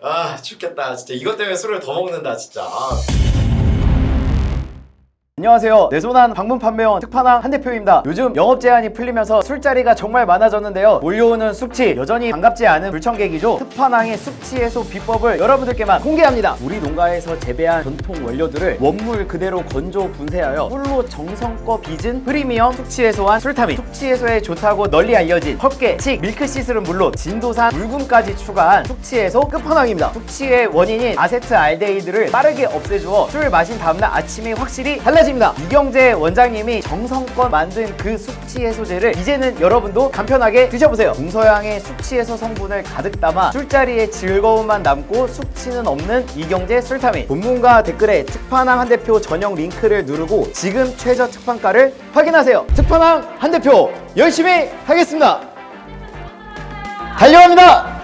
아 죽겠다 진짜 이것 때문에 술을 더 먹는다 진짜 아. 안녕하세요. 내손한 방문 판매원 특파남 한 대표입니다. 요즘 영업 제한이 풀리면서 술자리가 정말 많아졌는데요. 몰려오는 숙취 여전히 반갑지 않은 불청객이죠. 특파낭의 숙취 해소 비법을 여러분들께만 공개합니다. 우리 농가에서 재배한 전통 원료들을 원물 그대로 건조 분쇄하여 꿀로 정성껏 빚은 프리미엄 숙취 해소한 술타민. 숙취 해소에 좋다고 널리 알려진 헛개, 칡, 밀크시슬은 물론 진도산 물금까지 추가한 숙취 해소 끝판왕입니다. 숙취의 원인인 아세트알데히드를 빠르게 없애주어 술 마신 다음날 아침이 확실히 달라집니다. 이경재 원장님이 정성껏 만든 그 숙취 해소제를 이제는 여러분도 간편하게 드셔보세요. 동서양의 숙취 해소 성분을 가득 담아 술자리에 즐거움만 남고 숙취는 없는 이경재 술타민. 본문과 댓글에 특파낭 한 대표 전용 링크를 누르고 지금 최저 특판가를 확인하세요. 특파낭 한 대표 열심히 하겠습니다. 달려갑니다.